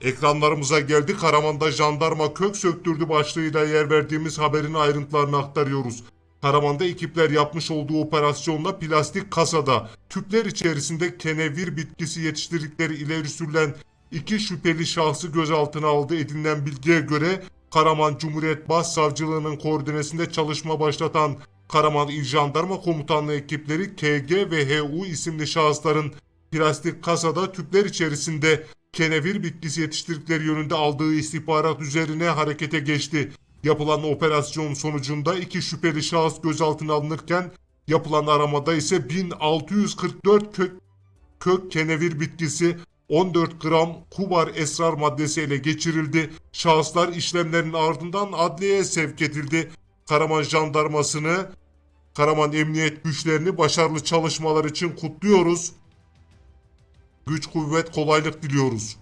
Ekranlarımıza geldi Karaman'da jandarma kök söktürdü başlığıyla yer verdiğimiz haberin ayrıntılarını aktarıyoruz. Karaman'da ekipler yapmış olduğu operasyonla plastik kasada tüpler içerisinde kenevir bitkisi yetiştirdikleri ileri sürülen iki şüpheli şahsı gözaltına aldı edinilen bilgiye göre Karaman Cumhuriyet Başsavcılığı'nın koordinesinde çalışma başlatan Karaman İl Jandarma Komutanlığı ekipleri KG ve HU isimli şahısların plastik kasada tüpler içerisinde kenevir bitkisi yetiştirdikleri yönünde aldığı istihbarat üzerine harekete geçti. Yapılan operasyon sonucunda iki şüpheli şahıs gözaltına alınırken yapılan aramada ise 1644 kök, kök kenevir bitkisi 14 gram kubar esrar maddesi ele geçirildi. Şahıslar işlemlerin ardından adliyeye sevk edildi. Karaman jandarmasını, Karaman emniyet güçlerini başarılı çalışmalar için kutluyoruz. Güç kuvvet kolaylık diliyoruz.